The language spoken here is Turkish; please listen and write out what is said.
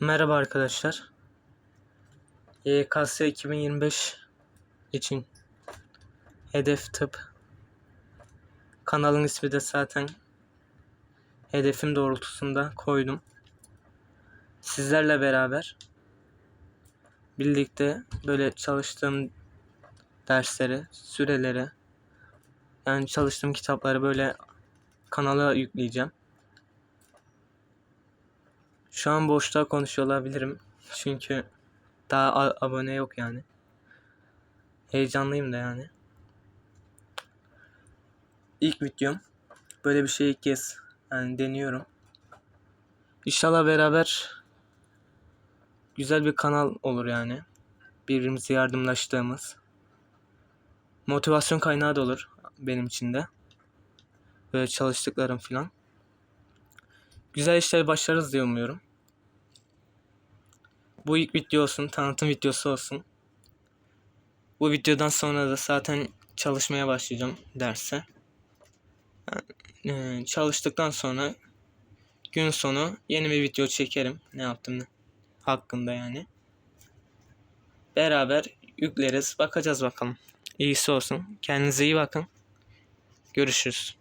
Merhaba arkadaşlar. YKS 2025 için hedef tıp. Kanalın ismi de zaten hedefim doğrultusunda koydum. Sizlerle beraber birlikte böyle çalıştığım dersleri, süreleri yani çalıştığım kitapları böyle kanala yükleyeceğim. Şu an boşta konuşuyor olabilirim. Çünkü daha abone yok yani. Heyecanlıyım da yani. İlk videom. Böyle bir şey ilk kez yani deniyorum. İnşallah beraber güzel bir kanal olur yani. Birbirimize yardımlaştığımız. Motivasyon kaynağı da olur benim için de. Böyle çalıştıklarım falan. Güzel işler başlarız diye umuyorum. Bu ilk video olsun, tanıtım videosu olsun. Bu videodan sonra da zaten çalışmaya başlayacağım derse. Yani, e, çalıştıktan sonra gün sonu yeni bir video çekerim. Ne yaptım hakkında yani. Beraber yükleriz. Bakacağız bakalım. İyisi olsun. Kendinize iyi bakın. Görüşürüz.